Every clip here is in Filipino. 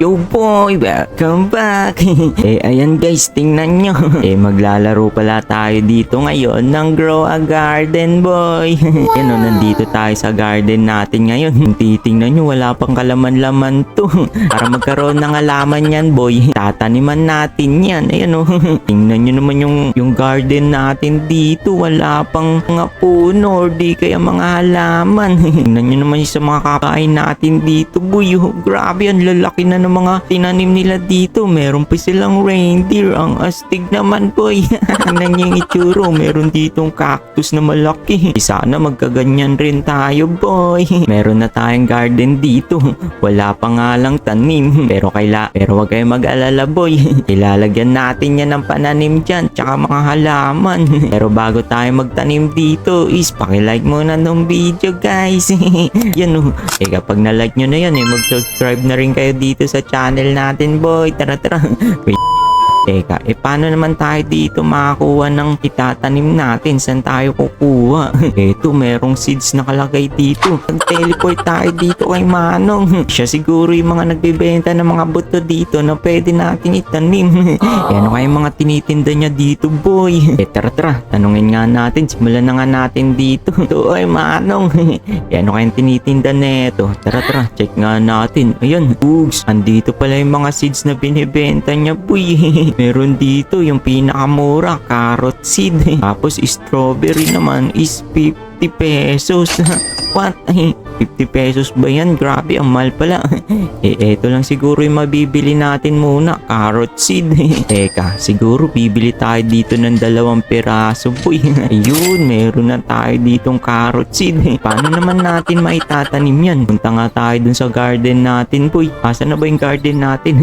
Yo boy, welcome back! eh ayan guys, tingnan nyo. eh maglalaro pala tayo dito ngayon ng Grow a Garden boy. Yan o, nandito tayo sa garden natin ngayon. Titingnan nyo, wala pang kalaman-laman to. Para magkaroon ng alaman yan boy, tataniman natin yan. Ayan o, tingnan nyo naman yung, yung garden natin dito. Wala pang mga puno or di kaya mga halaman. tingnan nyo naman yung sa mga kakain natin dito boy. Oh, grabe, ang lalaki na ng mga tinanim nila dito. Meron pa silang reindeer. Ang astig naman boy. Tingnan niyo yung itsuro. Meron ditong cactus na malaki. Sana magkaganyan rin tayo boy. Meron na tayong garden dito. Wala pa nga lang tanim. Pero kaila, pero wag kayong mag-alala boy. Ilalagyan natin yan ng pananim dyan. Tsaka mga halaman. Pero bago tayo magtanim dito is pakilike muna ng video guys. yan o. Eh kapag na-like nyo na yan eh mag-subscribe na rin kayo dito sa channel natin boy. Tara tara. Teka, eh paano naman tayo dito makakuha ng itatanim natin? Saan tayo kukuha? Eto, merong seeds nakalagay dito. Nag-teleport tayo dito kay Manong. Siya siguro yung mga nagbebenta ng mga buto dito na pwede natin itanim. eh ano kaya yung mga tinitinda niya dito, boy? Eh tara tara, tanungin nga natin. Simulan na nga natin dito. Ito ay Manong. eh ano kaya yung tinitinda neto? Tara tara, check nga natin. Ayun, Ugs, andito pala yung mga seeds na binibenta niya, boy. Meron dito yung pinakamura, carrot seed. Tapos strawberry naman is 50 pesos. What? Ay, 50 pesos ba yan? Grabe, ang mahal pala. eh, eto lang siguro yung mabibili natin muna. Carrot seed. Teka, siguro bibili tayo dito ng dalawang piraso, boy. Ayun, meron na tayo ditong carrot seed. Paano naman natin maitatanim yan? Punta nga tayo dun sa garden natin, boy. Asa na ba yung garden natin?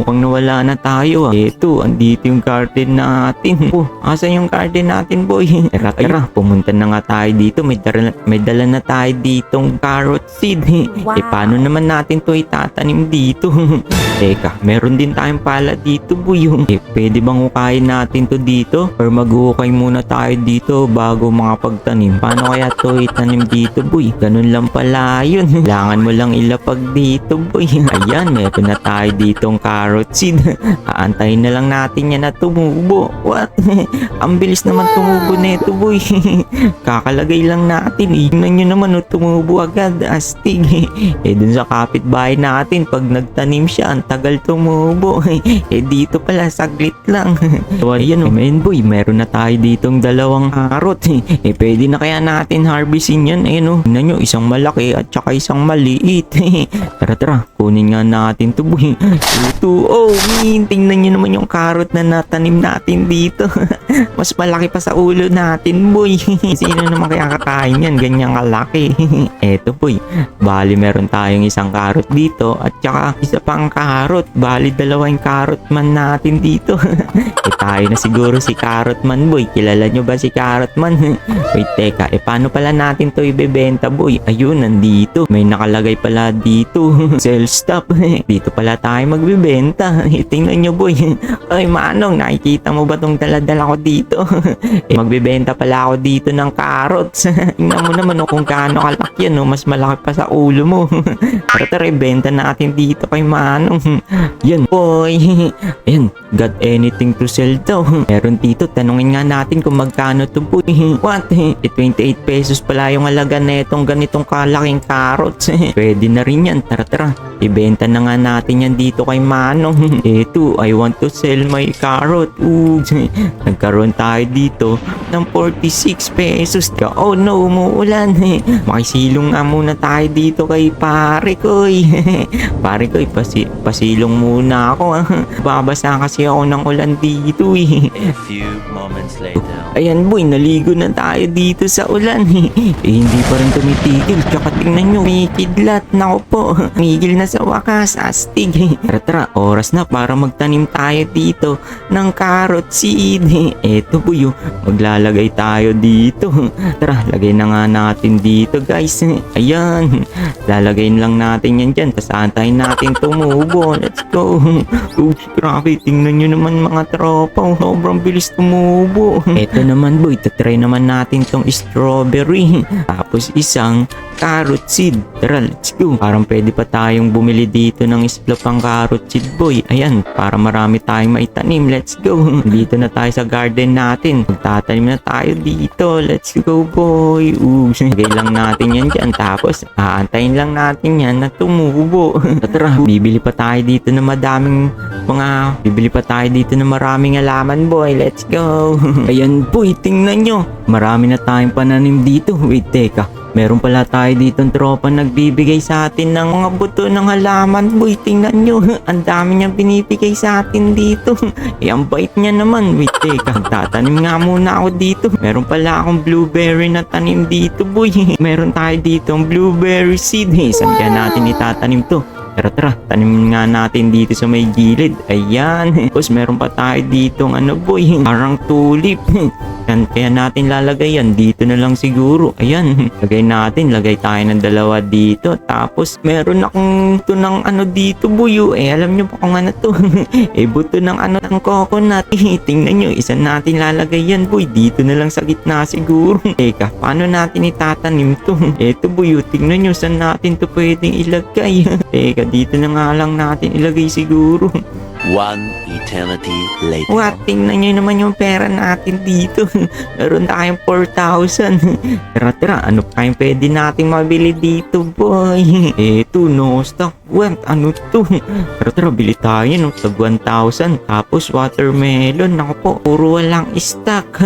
Mukhang nawala na tayo, ah. Eto, andito yung garden natin. Oh, asa yung garden natin, boy? Tara, tara. Pumunta na nga tayo dito. May dala, may dala na tayo ditong carrot seed. Wow. Eh, paano naman natin to itatanim dito? Teka, meron din tayong pala dito, boy. Eh, pwede bang ukayin natin to dito? Or mag-uukay muna tayo dito bago makapagtanim? Paano kaya to itanim dito, boy? Ganun lang pala yun. Kailangan mo lang ilapag dito, boy. Ayan, meron na tayo ditong carrot seed. Aantayin na lang natin yan na tumubo. What? Ang bilis naman tumubo nito, boy. Kakalagay lang natin. eh. Tingnan nyo naman, oh, tumubo agad. Astig. eh, dun sa kapitbahay natin, pag nagtanim siya, ang tagal tumubo. eh, dito pala, saglit lang. so, ayan, oh, man, boy, meron na tayo ditong dalawang karot. eh, pwede na kaya natin harvestin yan. Ayan, oh. Tingnan nyo, isang malaki at saka isang maliit. tara, tara, kunin nga natin to, boy. Ito, oh, min, tingnan nyo naman yung karot na natanim natin dito. Mas malaki pa sa ulo natin, boy. Sino naman kaya kakain yan? Ganyan kalaki. Eto, boy. Bali, meron tayong isang karot dito at saka isa pang karot. Bali, dalawang karot man natin dito. eh, tayo na siguro si Carrot Man, boy. Kilala nyo ba si Carrot Man? Wait, teka. Eh, paano pala natin to ibebenta, boy? Ayun, nandito. May nakalagay pala dito. Sell stop. dito pala tayo magbebenta. Eh, tingnan nyo, boy. Ay, manong, nakikita mo ba tong daladala ko dito? eh, magbebenta pala ako dito ng carrots. Tingnan mo naman oh, kung gaano kalaki yan, oh. Mas malaki pa sa ulo mo. Tara tara, ibenta natin dito kay Manong. Yan, boy. Ayan, got anything to sell daw. Meron dito, tanungin nga natin kung magkano to boy. What? Eh, 28 pesos pala yung halaga na itong ganitong kalaking carrots. Pwede na rin yan, tara tara. Ibenta na nga natin yan dito kay Manong. Eto, I want to sell my carrot. Ooh, nagkaroon tayo dito ng 46 pesos. Oh no, umuulan. Makisilong nga muna tayo dito kay pare ko. pare ko, pasi pasilong muna ako. Babasa kasi ako ng ulan dito eh. A few moments later. Ayan boy, naligo na tayo dito sa ulan. eh, hindi pa rin tumitigil. Tsaka tingnan nyo, may kidlat. Nako po, migil na sa wakas. Astig. Tara tara, oras na para magtanim tayo dito ng carrot seed. Eto boy, oh, maglalagay tayo dito. Tara, lagay na nga natin dito guys. Ayan, lalagay lang natin yan dyan. Tapos antayin natin tumubo. Let's go. Oops, grabe. Tingnan tingnan nyo naman mga tropa. oh, Sobrang bilis tumubo. Ito naman boy, tatry naman natin tong strawberry. Tapos isang carrot seed. Tara, let's go. Parang pwede pa tayong bumili dito ng isla pang carrot seed boy. Ayan, para marami tayong maitanim. Let's go. Dito na tayo sa garden natin. Magtatanim na tayo dito. Let's go boy. Ooh, lagay lang natin yan dyan. Tapos, aantayin lang natin yan na tumubo. Tara, bibili pa tayo dito na madaming mga bibili pa tayo dito na maraming alaman boy. Let's go. Ayan boy, tingnan nyo. Marami na tayong pananim dito. Wait, teka. Meron pala tayo dito tropa nagbibigay sa atin ng mga buto ng halaman. Boy, tingnan nyo. Ang dami niyang binibigay sa atin dito. Eh, ang bait niya naman. Wait, teka. Tatanim nga muna ako dito. Meron pala akong blueberry na tanim dito, boy. Meron tayo dito ang blueberry seed. Eh, saan kaya natin itatanim to? Tara tara, tanim nga natin dito sa may gilid. Ayan. Tapos meron pa tayo dito ano boy, parang tulip. Yan, kaya natin lalagay yan. Dito na lang siguro. Ayan. Lagay natin. Lagay tayo ng dalawa dito. Tapos meron akong ito ng ano dito boy. oh. Eh alam nyo pa kung ano to. eh buto ng ano ng coconut. Eh, tingnan nyo. Isa natin lalagay yan boy. Dito na lang sa gitna siguro. Teka, paano natin itatanim to? Eto boy. oh. Tingnan nyo saan natin to pwedeng ilagay. Teka, dito na nga lang natin ilagay siguro. One eternity later. What? Tingnan nyo naman yung pera natin dito. Meron tayong 4,000. Tara, tara. Ano pa yung pwede nating mabili dito, boy? Eto, no stock. What? Ano to? Tara, tara. Bili tayo, no? Tag 1,000. Tapos, watermelon. Naku po, puro walang stock.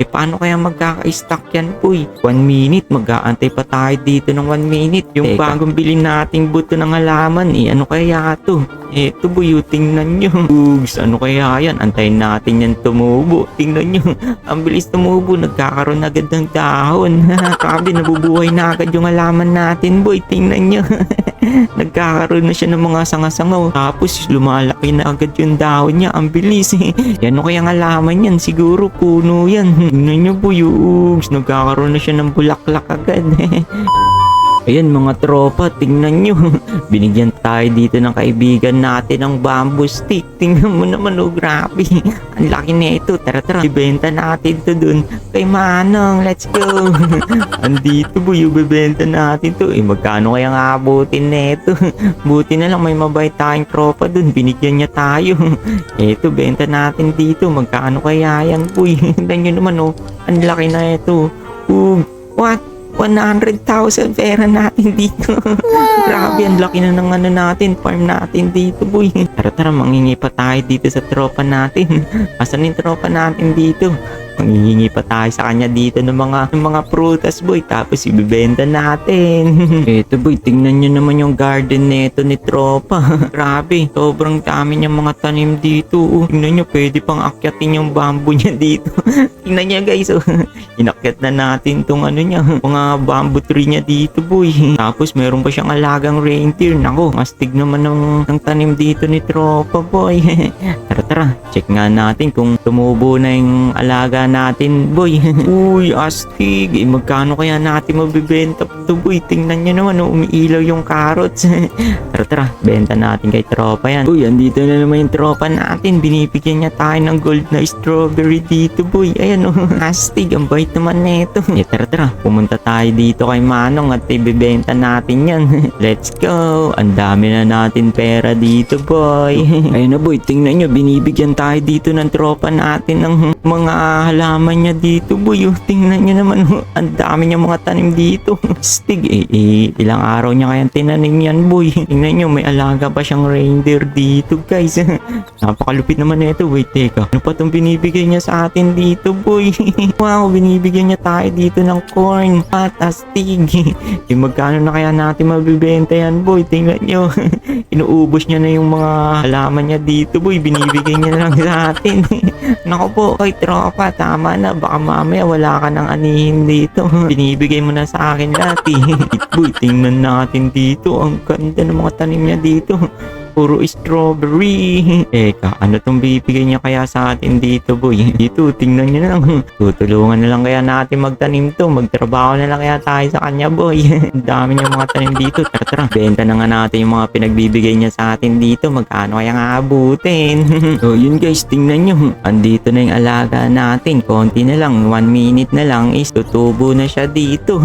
e, paano kaya magkaka-stock yan, boy? One minute. Mag-aantay pa tayo dito ng one minute. Yung bagong bili nating buto ng halaman, eh, ano kaya to? Eto, boy, oh, tingnan nyo. Ugs, ano kaya yan? Antayin natin yan tumubo. Tingnan nyo. Ang bilis tumubo. Nagkakaroon agad ng dahon. Grabe, nabubuhay na agad yung halaman natin, boy. Tingnan nyo. Nagkakaroon na siya ng mga sangasangaw. Tapos, lumalaki na agad yung dahon niya. Ang bilis. yan o kaya halaman yan. Siguro puno yan. Tingnan nyo, boy. Ugs, nagkakaroon na siya ng bulaklak agad. Ayan mga tropa, tingnan nyo. Binigyan tayo dito ng kaibigan natin ng bamboo stick. Tingnan mo naman, oh grabe. Ang laki na ito. Tara tara, ibenta natin to dun. Kay Manong, let's go. Andito yung bibenta natin to. Eh, magkano kaya nga abutin na ito? Buti na lang may mabait tayong tropa dun. Binigyan niya tayo. Eto, benta natin dito. Magkano kaya yan, boy? Tingnan nyo naman, oh. Ang laki na ito. Uh, what? 100,000 pera natin dito. Grabe, ang laki na ng ano natin, farm natin dito, boy. Tara, tara, mangingi pa tayo dito sa tropa natin. Asan yung tropa natin dito? Mangingi pa tayo sa kanya dito ng mga ng mga prutas, boy. Tapos ibibenta natin. Eto, boy, tingnan nyo naman yung garden neto ni tropa. Grabe, sobrang dami niyang mga tanim dito. Oh. Tingnan nyo, pwede pang akyatin yung bamboo niya dito. tingnan nyo, guys. Oh. Inakyat na natin tong ano niya, mga bamboo tree niya dito, boy. Tapos meron pa siyang alagang reindeer. Nako, mastig naman ng, ng tanim dito ni tropa, boy. tara, tara, check nga natin kung tumubo na yung alaga natin, boy. Uy, astig. Eh, magkano kaya natin mabibenta to, boy? Tingnan nyo naman, oh, umiilaw yung carrots. tara, tara, benta natin kay tropa yan. Uy, andito na naman yung tropa natin. Binibigyan niya tayo ng gold na strawberry dito, boy. Ayan, oh, astig. Ang bait naman nito. Eh, tara, tara. Pumunta tayo dito kay Manong at ibibenta natin yan. Let's go. Ang dami na natin pera dito, boy. Ayun na, boy. Tingnan nyo, binibigyan tayo dito ng tropa natin ng mga halaman niya dito, boy. Oh, tingnan nyo naman, oh. ang dami niya mga tanim dito. Stig, eh, eh, ilang araw niya kayang tinanim yan, boy. Tingnan nyo, may alaga pa siyang reindeer dito, guys. Napakalupit naman nito. Wait, teka. Ano pa itong binibigay niya sa atin dito, boy? wow, binibigyan niya tayo dito ng corn. Patastig. yung magkano na kaya natin mabibenta yan, boy? Tingnan nyo. Inuubos niya na yung mga halaman niya dito, boy. Binibigay niya lang sa atin. Nako po, oy, tropa, tama na. Baka mamaya wala ka ng anihin dito. Binibigay mo na sa akin dati. boy, tingnan natin dito. Ang ganda ng mga tanim niya dito. Puro strawberry. Eka, ano tong bibigay niya kaya sa atin dito, boy? Dito, tingnan niyo na lang. Tutulungan na lang kaya natin magtanim to. Magtrabaho na lang kaya tayo sa kanya, boy. Ang dami niyang mga tanim dito. Tara, tara. Benta na nga natin yung mga pinagbibigay niya sa atin dito. Magkano kaya nga abutin? so, yun guys, tingnan niyo. Andito na yung alaga natin. Konti na lang. One minute na lang is tutubo na siya dito.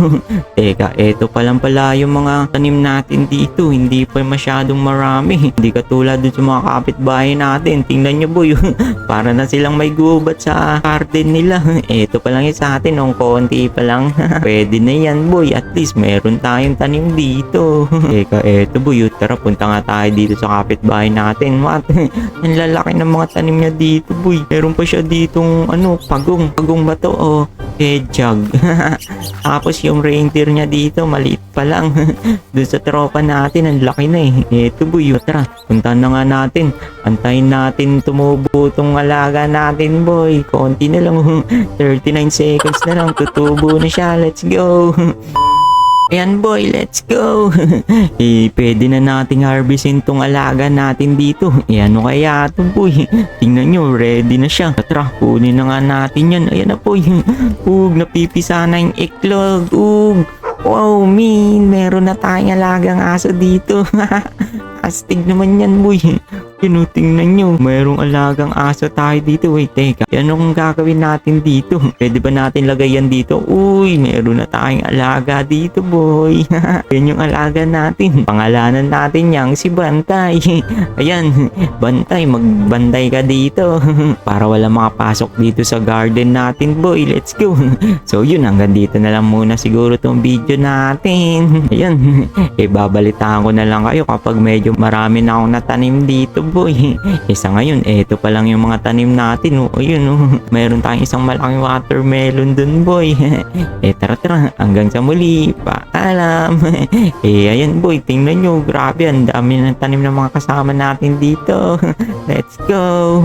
Teka, eto pa lang pala yung mga tanim natin dito. Hindi pa masyadong marami. Hindi katulad dun sa mga kapitbahay natin. Tingnan nyo boy. Para na silang may gubat sa garden nila. Eto pa lang yung sa atin. Nung konti pa lang. Pwede na yan boy. At least meron tayong tanim dito. Teka, eto boy. Tara, punta nga tayo dito sa kapitbahay natin. What? Ang lalaki ng mga tanim niya dito boy. Meron pa siya ditong ano, pagong. Pagong ba to? O hedgehog. Tapos yung reindeer niya dito, maliit pa lang. Doon sa tropa natin, ang laki na eh. Eto boy, tara, puntahan na nga natin. Antayin natin tumubo tong alaga natin boy. Konti na lang, 39 seconds na lang, tutubo na siya. Let's go. Ayan boy, let's go! eh, pwede na nating harvestin tong alaga natin dito. Eh, ano kaya ito boy? Tingnan nyo, ready na siya. Tara, kunin na nga natin yan. Ayan na boy. Ug, napipisa na yung iklog. Ug, wow, min, meron na tayong alagang aso dito. Astig naman yan boy. Yun, oh, tingnan nyo. Mayroong alagang aso tayo dito. Wait, teka. Anong gagawin natin dito? Pwede ba natin lagay yan dito? Uy, meron na tayong alaga dito, boy. yan yung alaga natin. Pangalanan natin yang si Bantay. Ayan, Bantay, magbantay ka dito. Para wala makapasok dito sa garden natin, boy. Let's go. so, yun, hanggang dito na lang muna siguro tong video natin. Ayan, eh, babalitaan ko na lang kayo kapag medyo marami na akong natanim dito, boy. Isa ngayon, eto pa lang yung mga tanim natin. Oh, ayun, oh. Mayroon tayong isang malaking watermelon dun, boy. eh, tara, tara. Hanggang sa muli. Paalam. eh, ayan, boy. Tingnan nyo. Grabe, ang dami ng tanim ng mga kasama natin dito. Let's go.